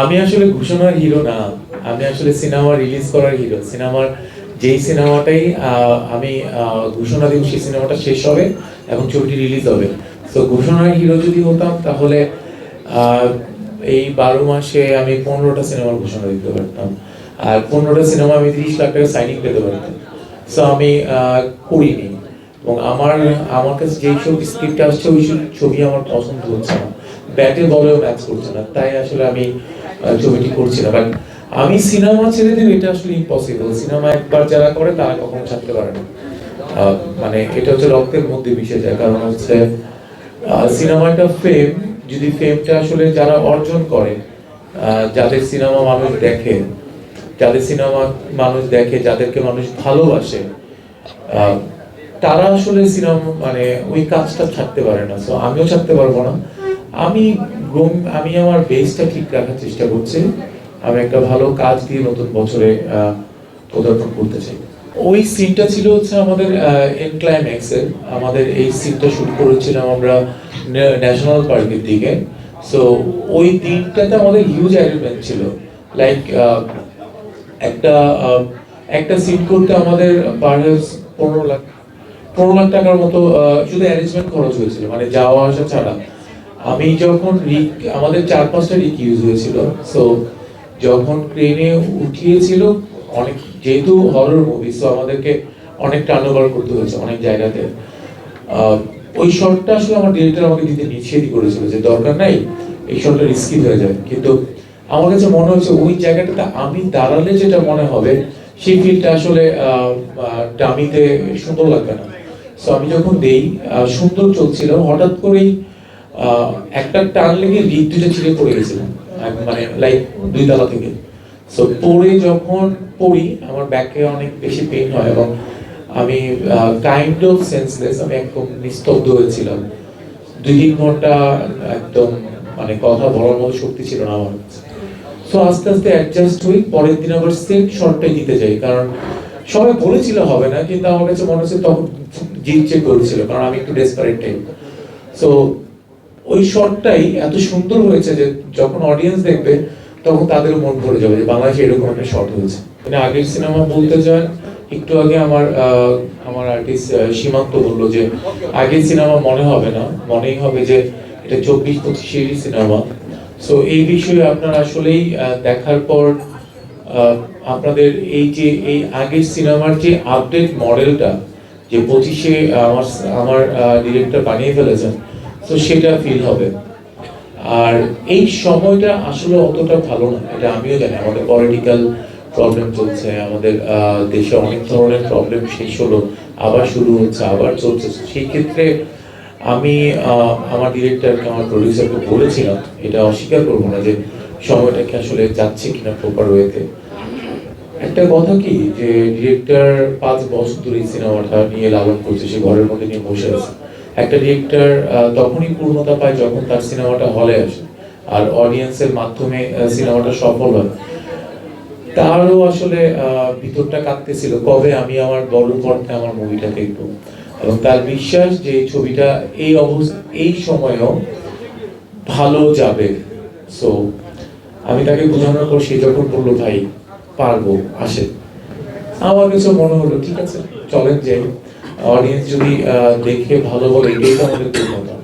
আমি আসলে ঘোষণার হিরো না। আমি আসলে সিনেমা রিলিজ করার হিরো। সিনেমার যেই সিনেমাটাই আমি ঘোষণা দিব, সেই সিনেমাটা শেষ হবে এবং ছবিটি রিলিজ হবে। তো ঘোষণার হিরো যদি হতাম তাহলে এই বারো মাসে আমি পনেরোটা সিনেমার ঘোষণা দিতে পারতাম। আর পনেরোটা সিনেমা আমি তিরিশ লাখ টাকা সাইনিং পেতে পারতাম। সো আমি করিনি। এবং আমার আমার কাছে যেই সব স্ক্রিপ্ট আসছে, ওই সব ছবি আমার পছন্দ হচ্ছে না। ব্যাটে বলেও ম্যাচ করছে না। তাই আসলে আমি ছবিটি করছি না। বাট আমি সিনেমা ছেড়ে দেব এটা আসলে ইম্পসিবল সিনেমা একবার যারা করে, তারা কখনো ছাড়তে পারে না। মানে এটা হচ্ছে রক্তের মধ্যে মিশে যায়। কারণ হচ্ছে সিনেমাটা ফেম যদি ফেমটা আসলে যারা অর্জন করে যাদের সিনেমা মানুষ দেখে, যাদের সিনেমা মানুষ দেখে, যাদেরকে মানুষ ভালোবাসে তারা আসলে সিনেমা মানে ওই কাজটা ছাড়তে পারে না। সো আমিও ছাড়তে পারব না। আমি আমি আমার বেসটা ঠিক রাখার চেষ্টা করছি। আমি একটা ভালো কাজ দিয়ে নতুন বছরে পদার্পণ করতে চাই। ওই সিনটা ছিল হচ্ছে আমাদের এন ক্লাইম্যাক্সের আমাদের এই সিনটা শুট করেছিলাম আমরা ন্যাশনাল পার্কের দিকে। সো ওই দিনটাতে আমাদের হিউজ অ্যারেঞ্জমেন্ট ছিল। লাইক একটা একটা সিট করতে আমাদের পার পনেরো লাখ পনেরো লাখ টাকার মতো শুধু অ্যারেঞ্জমেন্ট খরচ হয়েছিল। মানে যাওয়া আসা ছাড়া। আমি যখন রিক, আমাদের চার পাঁচটা রিক ইউজ হয়েছিল সো যখন ট্রেনে উঠিয়েছিল, অনেক, যেহেতু হরর মুভি সো আমাদেরকে অনেক টার্নওভার করতে হয়েছে অনেক জায়গাতে। ওই শটটা আসলে আমার ডিরেক্টর আমাকে দিতে নিষেধই করেছিল যে দরকার নাই, এই শটটা রিস্কি হয়ে যায়। কিন্তু আমার কাছে মনে হচ্ছে ওই জায়গাটাতে আমি দাঁড়ালে যেটা মনে হবে, সেই ফিলটা আসলে ডামিতে সুন্দর লাগবে না। সো আমি যখন দেই সুন্দর চলছিল, হঠাৎ করেই একটা টান লেগে লিক দুটো ছিঁড়ে পড়ে গেছিলাম মানে লাইক দুই তলা থেকে। সো পড়ে যখন পড়ি, আমার ব্যাকে অনেক বেশি পেইন হয় এবং আমি কাইন্ড অফ সেন্সলেস আমি একদম নিস্তব্ধ হয়েছিলাম। দুই তিন ঘণ্টা একদম মানে কথা বলার মতো শক্তি ছিল না আমার। সো আস্তে আস্তে অ্যাডজাস্ট হই, পরের দিন আবার সেম শর্টটাই দিতে যাই, কারণ সবাই বলেছিল হবে না, কিন্তু আমার কাছে মনে হচ্ছে তখন জিত চেক করেছিল কারণ আমি একটু ডেসপারেট টাইপ সো ওই শটটাই এত সুন্দর হয়েছে যে যখন অডিয়েন্স দেখবে, তখন তাদের মন ভরে যাবে যে বাংলাদেশে এরকম একটা শট হয়েছে। মানে আগের সিনেমা বলতে যান একটু আগে আমার আমার আর্টিস্ট সীমান্ত বলল যে, আগের সিনেমা মনে হবে না, মনেই হবে যে এটা চব্বিশ পঁচিশেরই সিনেমা সো এই বিষয়ে আপনার আসলেই দেখার পর আপনাদের এই যে, এই আগের সিনেমার যে আপডেট মডেলটা যে পঁচিশে আমার আমার ডিরেক্টর বানিয়ে ফেলেছেন তো সেটা ফিল হবে। আর এই সময়টা আসলে অতটা ভালো না, এটা আমিও জানি। আমাদের পলিটিক্যাল প্রবলেম চলছে, আমাদের দেশে অনেক ধরনের প্রবলেম শেষ হলো, আবার শুরু হচ্ছে, আবার চলছে। সেই ক্ষেত্রে আমি আমার ডিরেক্টরকে আমার প্রডিউসারকে বলেছিলাম, এটা অস্বীকার করব না যে সময়টা কি আসলে যাচ্ছে কিনা প্রপার ওয়েতে একটা কথা কি, যে ডিরেক্টর পাঁচ বছর ধরে সিনেমাটা নিয়ে লালন করছে, সে ঘরের মধ্যে নিয়ে বসে আছে। একটা ডিরেক্টর তখনই পূর্ণতা পায় যখন তার সিনেমাটা হলে আসে। আর অডিয়েন্সের মাধ্যমে সিনেমাটা সফল হয়। তারও আসলে ভিতরটা কাঁদতেছিল, কবে আমি আমার বড় পর্দায় আমার মুভিটা দেখব? এবং তার বিশ্বাস যে ছবিটা এই অবস্থা, এই সময়েও ভালো যাবে। সো আমি তাকে বোঝানোর পর সে যখন বলল, ভাই, পারব, আসে। আমার কিছু মনে হলো, ঠিক আছে, চলেন যাই। অডিয়েন্স যদি দেখে ভালো বলে এটাই তো আমাদের পূর্ণতা